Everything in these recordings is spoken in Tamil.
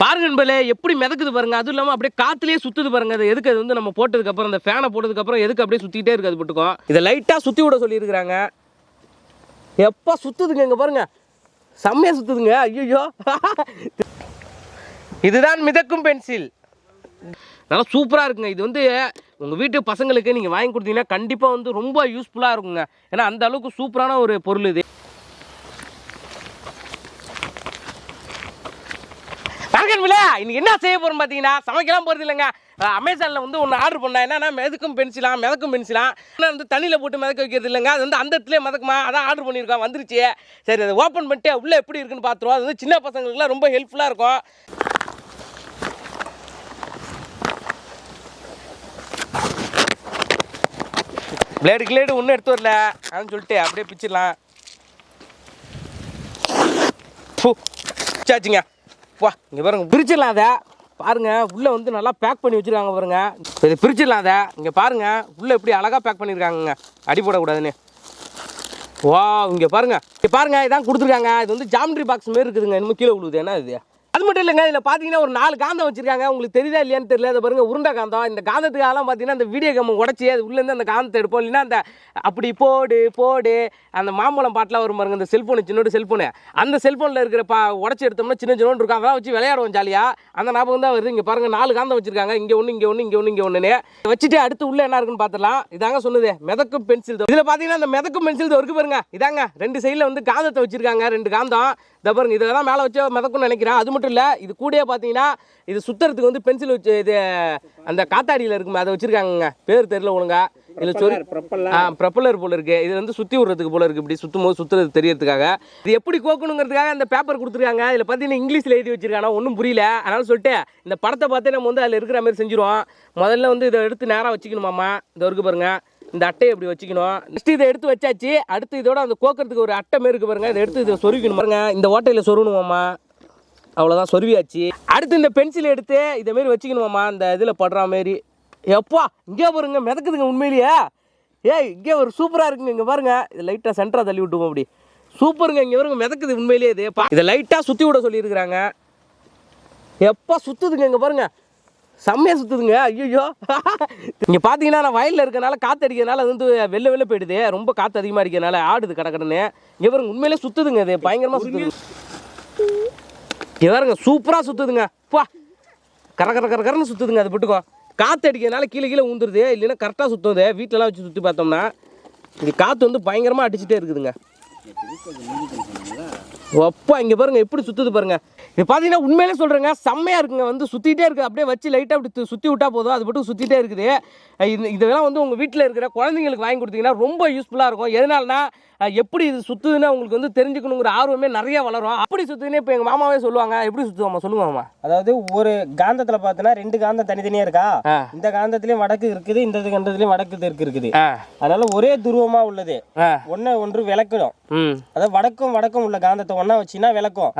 பாருங்க நண்பர்களே எப்படி மிதக்குது பாருங்க. அதுவும் இல்லாமல் அப்படியே காத்துலயே சுத்துது பாருங்க. அது எதுக்கு அது வந்து நம்ம போட்டதுக்கு அப்புறம் அந்த ஃபேனை போட்டதுக்கு அப்புறம் எதுக்கு அப்படியே சுத்திட்டே இருக்காது அது போட்டுக்கும் இதை லைட்டாக சுத்தி விட சொல்லியிருக்கிறாங்க. எப்போ சுத்துதுங்க இங்க பாருங்க. செம்மையா சுத்துதுங்க. ஐயோ இதுதான் மிதக்கும் பென்சில் நல்லா சூப்பராக இருக்குங்க. இது வந்து உங்கள் வீட்டு பசங்களுக்கு நீங்கள் வாங்கி கொடுத்தீங்கன்னா கண்டிப்பாக வந்து ரொம்ப யூஸ்ஃபுல்லாக இருக்குங்க. ஏன்னா அந்த அளவுக்கு சூப்பரான ஒரு பொருள் இது. வணக்கம்ல இன்னைக்கு என்ன செய்ய போகிறோம் பார்த்தீங்கன்னா சமைக்கலாம் போகிறது இல்லைங்க. அமேசானில் வந்து ஒன்று ஆர்டர் பண்ணேன் என்னன்னா மிதக்கும் பென்சிலாம் மிதக்கும் பென்சிலாம். ஆனால் வந்து தண்ணியில் போட்டு மிதக்க வைக்கிறது இல்லைங்க. அது வந்து அந்த இடத்துலேயே மிதக்குமா? அதான் ஆர்டர் பண்ணியிருக்கோம் வந்துருச்சு. சரி அதை ஓப்பன் பண்ணிட்டு உள்ளே எப்படி இருக்குன்னு பார்த்துருவோம் அது வந்து சின்ன பசங்களுக்குலாம் ரொம்ப ஹெல்ப்ஃபுல்லாக இருக்கும். பிளேடு கிளேடு ஒன்றும் எடுத்து வரல. அப்படின்னு சொல்லிட்டு அப்படியே பிச்சிடலாம். ஃபு, சாச்சுங்க வா இங்கே பாருங்க. பிரிச்சிடலாம் அதை பாருங்க உள்ளே வந்து நல்லா பேக் பண்ணி வச்சிருக்காங்க பாருங்க. இது பிரிச்சிடலாம் அதை இங்கே பாருங்க உள்ளே எப்படி அழகாக பேக் பண்ணியிருக்காங்கங்க அடி போடக்கூடாதுன்னு. வா இங்கே பாருங்க. இங்கே பாருங்க இதான் கொடுத்துருக்காங்க. இது வந்து ஜாமெண்ட்ரி பாக்ஸ் மாரி இருக்குதுங்க. இன்னும் கீழே விழுது என்ன இது? மட்டும் இல்லைங்க இதில் பார்த்தீங்கன்னா ஒரு நாலு காந்தம் வச்சிருக்காங்க. உங்களுக்கு தெரியுதா இல்லையான்னு தெரியல. அதை பாருங்க உருண்டை காந்தம். இந்த காந்தத்துக்காகலாம் பார்த்தீங்கன்னா அந்த வீடியோ கேம் உடச்சி அது உள்ளேருந்து அந்த காந்தத்தை எடுப்போம். இல்லைன்னா அந்த அப்படி போடு போடு அந்த மாம்பழம் பாட்டில் வரும் பாருங்க இந்த செல்ஃபோனு சின்னோடு செல்ஃபோனு அந்த செல்ஃபோனில் இருக்கிற பா உடச்சி எடுத்தோம்னா சின்ன சின்னோண்டு இருக்கும். அதெல்லாம் வச்சு விளையாடுவோம் ஜாலியாக அந்த ஞாபகம் தான் வருது. இங்கே பாருங்க நாலு காந்தம் வச்சிருக்காங்க. இங்கே ஒன்று இங்கே ஒன்று இங்கே ஒன்று இங்கே ஒன்றுன்னு வச்சுட்டு அடுத்து உள்ளே என்ன இருக்குன்னு பார்த்துலாம் இதாங்க சொன்னது மிதக்கும் பென்சில் இதில் பார்த்தீங்கன்னா அந்த மிதக்கும் பென்சில் இருக்கு பாருங்க. இதாங்க ரெண்டு சைடில் வந்து காந்தத்தை வச்சிருக்காங்க ரெண்டு காந்தம். இதை பாருங்க இதில் தான் மேலே வச்சு மிதக்கும்னு நினைக்கிறேன். அது மட்டும் இல்லை இது கூடயே பார்த்தீங்கன்னா இது சுத்துறதுக்கு வந்து பென்சில் வச்சு இது அந்த காத்தாடியில் இருக்குமே அதை வச்சிருக்காங்கங்க. பேர் தெரியல ஒழுங்கா. இதில் சொல்லி ஆ ப்ரப்பலர் போல இருக்கு. இது வந்து சுற்றி விடுறதுக்கு போல இருக்கு. இப்படி சுற்றும் போது சுற்றுறது தெரியறதுக்காக. இது எப்படி கோக்கணுங்கிறதுக்காக அந்த பேப்பர் கொடுத்துருக்காங்க. இதில் பார்த்தீங்கன்னா இங்கிலீஷில் எழுதி வச்சிருக்காங்க. ஒன்றும் புரியல. அதனால சொல்லிட்டு இந்த படத்தை பார்த்தே நம்ம வந்து அதில் இருக்கிற மாதிரி செஞ்சிருவோம். முதல்ல வந்து இதை எடுத்து நேராக வச்சுக்கணுமாம்மா. இந்த இருக்கு பாருங்க. இந்த அட்டையை இப்படி வச்சுக்கணும். நெக்ஸ்ட் இதை எடுத்து வச்சாச்சு. அடுத்து இதோட அந்த கோக்கிறதுக்கு ஒரு அட்டை மாரி இருக்கு பாருங்க. இதை எடுத்து இதை சொருவிக்கணும் பாருங்க. இந்த ஓட்டையில் சொருகணுமாம்மா அவ்வளோதான் சொருவியாச்சு. அடுத்து இந்த பென்சில் எடுத்து இதை மாரி வச்சுக்கணுமாம்மா. இந்த இதில் படுற மாரி எப்பா இங்கே பாருங்க. மிதக்குதுங்க உண்மையிலேயே. ஏய் இங்கே ஒரு சூப்பராக இருக்குங்க. இங்கே பாருங்க. இது லைட்டாக சென்டராக தள்ளி விட்டுவோம் அப்படி. சூப்பருங்க இங்கே வருங்க மிதக்குது உண்மையிலேயே இது. இதை லைட்டாக சுற்றி விட சொல்லியிருக்கிறாங்க. எப்போ சுற்றுதுங்க இங்கே பாருங்கள் செம்மையாக சுற்றுதுங்க ஐயோ இங்கே பார்த்தீங்கன்னா நான் வயலில் இருக்கனால காற்று அடிக்கிறதுனால அது வந்து வெளில வெளில போயிடுது. ரொம்ப காற்று அதிகமாக அடிக்கிறதுனால ஆடுது கடக்கடன்னு இங்கே பாருங்க உண்மையிலே சுற்றுதுங்க இது. பயங்கரமாக சுற்றுது இங்கே பாருங்க சூப்பராக சுற்றுதுங்க பா. கர கர கர கரன்னு சுற்றுதுங்க அது விட்டுக்கோ காற்று அடிக்கிறதுனால கீழே கீழே ஊந்துருது. இல்லைன்னா கரெக்டாக சுற்றுது வீட்டிலலாம் வச்சு சுற்றி பார்த்தோம்னா இங்கே காற்று வந்து பயங்கரமாக அடிச்சுட்டே இருக்குதுங்க. அப்பா இங்கே பாருங்க எப்படி சுற்றுது பாருங்க. இது பார்த்தீங்கன்னா உண்மையிலே சொல்கிறேங்க செம்மையாக இருக்குங்க. வந்து சுற்றிட்டே இருக்குது அப்படியே வச்சு லைட்டாக அப்படி சுற்றி விட்டா போதும். அது மட்டும் சுற்றிட்டே இருக்குது. இது இதெல்லாம் வந்து உங்கள் வீட்டில் இருக்கிற குழந்தைங்களுக்கு வாங்கி கொடுத்தீங்கன்னா ரொம்ப யூஸ்ஃபுல்லாக இருக்கும். எதனாலனா எப்படி இது சுற்றுதுன்னு உங்களுக்கு வந்து தெரிஞ்சுக்கணுங்கிற ஆர்வமே நிறைய வளரும். அப்படி சுற்றுதுன்னு இப்போ எங்கள் மாமாவே சொல்லுவாங்க. எப்படி சுற்றுவாமா சொல்லுவாமா அதாவது ஒரு காந்தத்துல பார்த்தோன்னா ரெண்டு காந்தம் தனித்தனியா இருக்கா. இந்த காந்தத்திலயும் வடக்கு இருக்குது இந்த காந்தத்திலயும் வடக்கு தெற்கு இருக்குது. அதனால ஒரே துருவமா உள்ளது. ஒன்றை ஒன்று விளக்கணும் அதாவது வடக்கும் வடக்கும் உள்ள காந்தத்தை ஒண்ணா வச்சுனா விளக்கும்.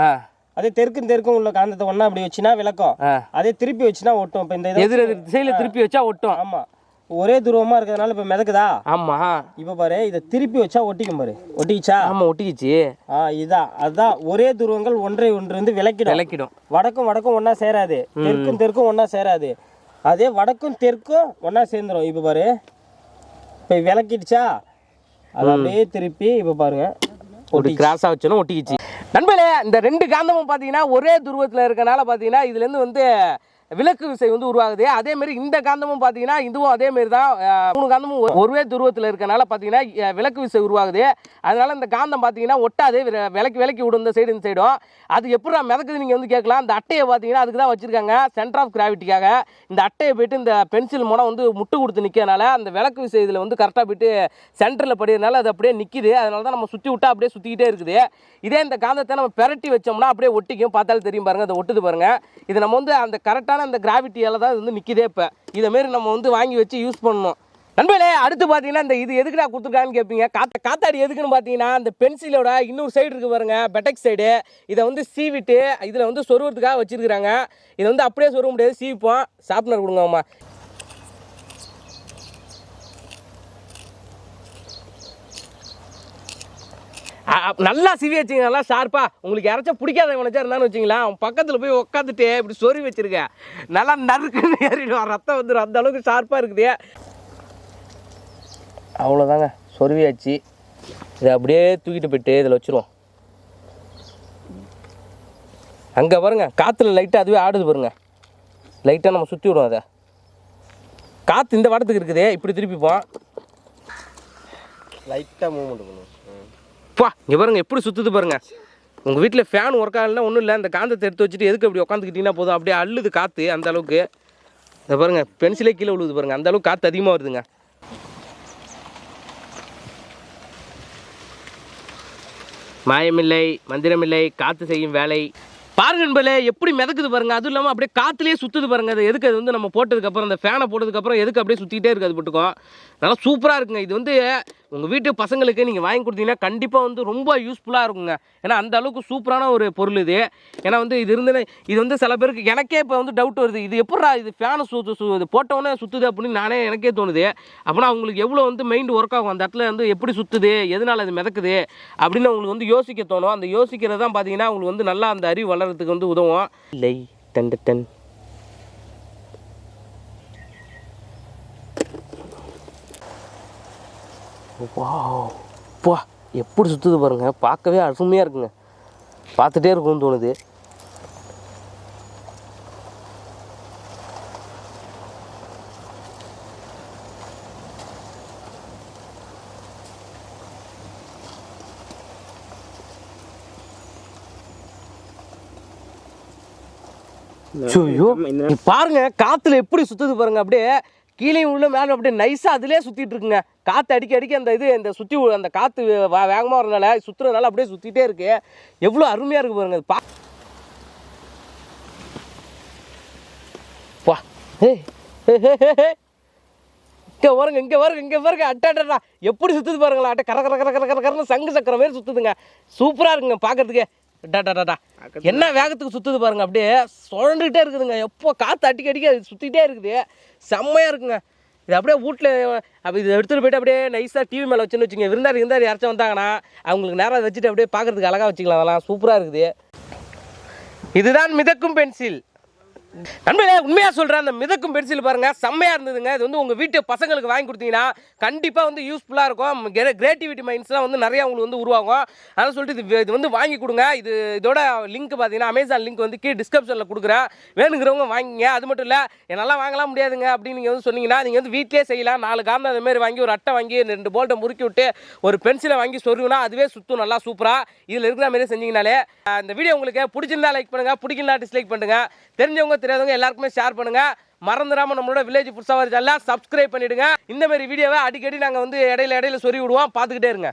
அதே தெற்கும் தெற்கும் உள்ள காந்தத்தை ஒண்ணா அப்படி வச்சுனா விளக்கும். அதே திருப்பி வச்சுனா ஒட்டும். இப்போ இந்த எதிர் எதிர் திசையில் திருப்பி வச்சா ஒட்டும். ஆமா. ஒரே துருவமா இருக்கிறதுனால இப்போ மிதக்குதா? ஆமாம் இப்போ பாரு இதை திருப்பி வச்சா ஒட்டிக்கும் பாரு. ஒட்டிக்கிச்சா? ஆமாம் ஒட்டிக்கிச்சு. ஆ இதான் அதுதான் ஒரே துருவங்கள் ஒன்றை ஒன்று வந்து விளக்கிடும். விளக்கிடும். வடக்கும் வடக்கும் ஒண்ணா சேராது. தெற்கும் தெற்கும் ஒண்ணா சேராது. அதே வடக்கும் தெற்கும் ஒண்ணா சேர்ந்துரும். இப்போ பாரு. இப்போ விளக்கிடுச்சா? அது அப்படியே திருப்பி இப்போ பாருங்க. ஒரு கிராஸாக வச்சோன்னா ஒட்டிக்கிச்சு. நண்பர்களே இந்த ரெண்டு காந்தமும் பார்த்தீங்கன்னா ஒரே துருவத்தில் இருக்கனால பார்த்தீங்கன்னா இதுலேருந்து வந்து விளக்கு விசை வந்து உருவாகுது. அதேமாரி இந்த காந்தமும் பார்த்தீங்கன்னா இதுவும் அதேமாரி தான் மூணு காந்தமும் ஒருவே ஒரே துருவத்தில் இருக்கனால பார்த்தீங்கன்னா விளக்கு விசை உருவாகுது. அதனால் இந்த காந்தம் பார்த்தீங்கன்னா ஒட்டாது. விலக்கி விலக்கி விடும் இந்த சைடு இந்த சைடும் அது எப்படி மிதக்குது நீங்கள் வந்து கேட்கலாம். இந்த அட்டையை பார்த்தீங்கன்னா அதுக்கு தான் வச்சுருக்காங்க. சென்டர் ஆஃப் கிராவிட்டிக்காக இந்த அட்டையை போயிட்டு இந்த பென்சில் மூலம் வந்து முட்டு கொடுத்து நிற்கிறனால அந்த விளக்கு விசை இதில் வந்து கரெக்டாக போயிட்டு சென்டரில் படிக்கிறதுனால அது அப்படியே நிற்கிது அதனால தான் நம்ம சுற்றி விட்டா அப்படியே சுற்றிக்கிட்டே இருக்குது. இதே இந்த காந்தத்தை நம்ம பெரட்டி வச்சோம்னா அப்படியே ஒட்டிக்கும். பார்த்தாலும் தெரியும் பாருங்க. அதை ஒட்டுது பாருங்கள் இது நம்ம வந்து அந்த கரெக்டாக கரெக்டான அந்த கிராவிட்டியால் தான் இது வந்து நிற்கிதே இப்போ. இதைமாரி நம்ம வந்து வாங்கி வச்சு யூஸ் பண்ணணும். நண்பர்களே அடுத்து பார்த்தீங்கன்னா இந்த இது எதுக்குடா கொடுத்துருக்கான்னு கேட்பீங்க காத்த காத்தாடி எதுக்குன்னு பார்த்தீங்கன்னா இந்த பென்சிலோட இன்னொரு சைடு இருக்குது பாருங்க பெட்டக் சைடு இதை வந்து சீவிட்டு இதில் வந்து சொருவத்துக்காக வச்சிருக்கிறாங்க. இதை வந்து அப்படியே சொருக முடியாது சீவிப்போம். சாப்பிட்னர் கொடுங்கம்மா நல்லா சிவி வச்சுங்கன்னா நல்லா ஷார்ப்பா உங்களுக்கு யாராச்சும் பிடிக்காத வச்சா இருந்தான்னு வச்சுங்களேன் அவன் பக்கத்தில் போய் உட்காந்துட்டு இப்படி சொறி வச்சிருக்க. நல்லா நறுக்குன்னு ஏறிடும் ரத்தம் வந்துடும் அந்த அளவுக்கு ஷார்ப்பாக இருக்குது. அவ்வளோதாங்க சொருவியாச்சு இதை அப்படியே தூக்கிட்டு போயிட்டு இதில் வச்சிருவோம். அங்கே பாருங்க காற்றுல லைட்டாக அதுவே ஆடுது பாருங்க. லைட்டாக நம்ம சுற்றி விடுவோம் அதை. காற்று இந்த வடத்துக்கு இருக்குது. இப்படி திருப்பிப்போம் லைட்டாக மூவ்மெண்ட் பண்ணுவோம். பா இங்கே பாருங்க எப்படி சுற்றுது பாருங்கள் உங்கள் வீட்டில் ஃபேன் ஒர்க் ஆகலைன்னா ஒன்றும் இல்லை அந்த காந்தத்தை எடுத்து வச்சுட்டு எதுக்கு அப்படி உட்காந்துக்கிட்டிங்கன்னா போதும் அப்படியே அள்ளுது காற்று அந்த அளவுக்கு. இதை பாருங்க பென்சிலே கீழே விழுது பாருங்க அந்த அளவுக்கு காற்று அதிகமாக வருதுங்க. மாயமில்லை மந்திரமில்லை காற்று செய்யும் வேலை. பாருங்க நண்பர்களே எப்படி மிதக்குது பாருங்க அதுவும் இல்லாமல் அப்படியே காற்றுலேயே சுற்றுது பாருங்க அது எதுக்கு அது வந்து நம்ம போட்டதுக்கப்புறம் அந்த ஃபேனை போட்டதுக்கப்புறம் எதுக்கு அப்படியே சுற்றிக்கிட்டே இருக்குது அது போட்டுக்கும் நல்லா சூப்பராக இருக்குங்க இது வந்து உங்கள் வீட்டு பசங்களுக்கு நீங்கள் வாங்கி கொடுத்தீங்கன்னா கண்டிப்பாக வந்து ரொம்ப யூஸ்ஃபுல்லாக இருக்குங்க. ஏன்னா அந்த அளவுக்கு சூப்பரான ஒரு பொருள் இது. ஏன்னா வந்து இது இருந்து இது வந்து சில பேருக்கு எனக்கே இப்போ வந்து டவுட் வருது. இது எப்படா இது ஃபேனை சுத்து சு இது போட்டோன்னே சுற்றுது அப்படின்னு நானே எனக்கே தோணுது. அப்படின்னா அவங்களுக்கு எவ்வளோ வந்து மைண்டு ஒர்க் ஆகும்? அந்த இடத்துல வந்து எப்படி சுற்றுது எதனால் அது மிதக்குது? அப்படின்னு அவங்களுக்கு வந்து யோசிக்க தோணும். அந்த யோசிக்கிறது தான் பார்த்தீங்கன்னா அவங்களுக்கு வந்து நல்லா அந்த அறிவு வளர்கிறதுக்கு வந்து உதவும். இல்லை. டன் டன். வா பா எப்படி சுற்றுது பாருங்க. பார்க்கவே அருமையாக இருக்குங்க. பார்த்துட்டே இருக்கும்னு தோணுது. ஐயோ பாருங்க காத்துல எப்படி சுத்துது பாருங்க அப்படியே கீழே உள்ள மேலே அப்படியே நைஸா அதுலயே சுத்திட்டு இருக்குங்க. காத்து அடிக்க அடிக்க அந்த இது இந்த உ- அந்த காத்து வே- வேகமா வரனால சுத்துறதுனால அப்படியே சுத்திட்டே இருக்கு. எவ்வளவு அருமையா இருக்கு பாருங்க. அது பா வா. ஏய். இங்க பாருங்க இங்க பாருங்க இங்க பாருங்க. அட்டா அட்டா எப்படி சுத்துது பாருங்களா அட்டை கர கர கர கர கர கரன்னு சங்கு சக்கரம் மாதிரி சுத்துதுங்க. சூப்பரா இருக்குங்க பாக்கிறதுக்கே. டா டா, டா, டா. என்ன வேகத்துக்கு சுத்துது பாருங்க அப்படியே. சுழண்டுகிட்டே இருக்குதுங்க. எப்போ காத்து அடிக்க அடிக்க அது சுத்திட்டே இருக்குது. செம்மையா இருக்குங்க. இது அப்படியே வீட்டில் அப்போ இதை எடுத்துகிட்டு போயிட்டு அப்படியே நைஸாக டிவி மேலே வச்சுன்னு வச்சுங்க விருந்தாடி இருந்தார் யாராச்சும் வந்தாங்கன்னா அவங்களுக்கு நேராக அதை வச்சுட்டு அப்படியே பார்க்குறதுக்கு அழகாக வச்சுக்கலாம். அதெல்லாம் சூப்பராக இருக்குது. இதுதான் மிதக்கும் பென்சில் நண்பர்களே உண்மையாக சொல்கிறேன் அந்த மிதக்கும் பென்சில் பாருங்கள் செம்மையாக இருந்ததுங்க. இது வந்து உங்கள் வீட்டு பசங்களுக்கு வாங்கி கொடுத்தீங்கன்னா கண்டிப்பாக வந்து யூஸ்ஃபுல்லாக இருக்கும். கிரியேட்டிவிட்டி மைண்ட்ஸ்லாம் வந்து நிறையா உங்களுக்கு வந்து உருவாகும். அதனால் சொல்லிட்டு இது இது வந்து வாங்கி கொடுங்க. இது இதோட லிங்க் பார்த்தீங்கன்னா அமேசான் லிங்க் வந்து கீழே டிஸ்கிரிப்ஷனில் கொடுக்குறேன். வேணுங்கிறவங்க வாங்கிங்க. அது மட்டும் இல்லை என்னால் வாங்கலாம் முடியாதுங்க அப்படின்னு நீங்கள் வந்து சொன்னீங்கன்னா நீங்கள் வந்து வீட்டிலே செய்யலாம். நாலு காரணம் அந்த மாதிரி வாங்கி ஒரு அட்டை வாங்கி ரெண்டு போல்ட்டை முறுக்கி விட்டு ஒரு பென்சிலை வாங்கி சொருகுனா அதுவே சுற்றும் நல்லா சூப்பராக இதில் இருக்கிற மாதிரி செஞ்சீங்கனாலே இந்த வீடியோ உங்களுக்கு பிடிச்சிருந்தா லைக் பண்ணுங்கள் பிடிக்கலனா டிஸ்லைக் பண்ணுங்கள் தெரிஞ்சவங்க தெரியாதவங்க எல்லாருக்குமே ஷேர் பண்ணுங்க. மறந்துடாம நம்மளோட வில்லேஜ் புதுசாக சேனலை சப்ஸ்கிரைப் பண்ணிடுங்க. இந்த மாதிரி வீடியோவை அடிக்கடி நாங்கள் வந்து இடையில இடையில சொறி விடுவோம். பார்த்துக்கிட்டே இருங்க.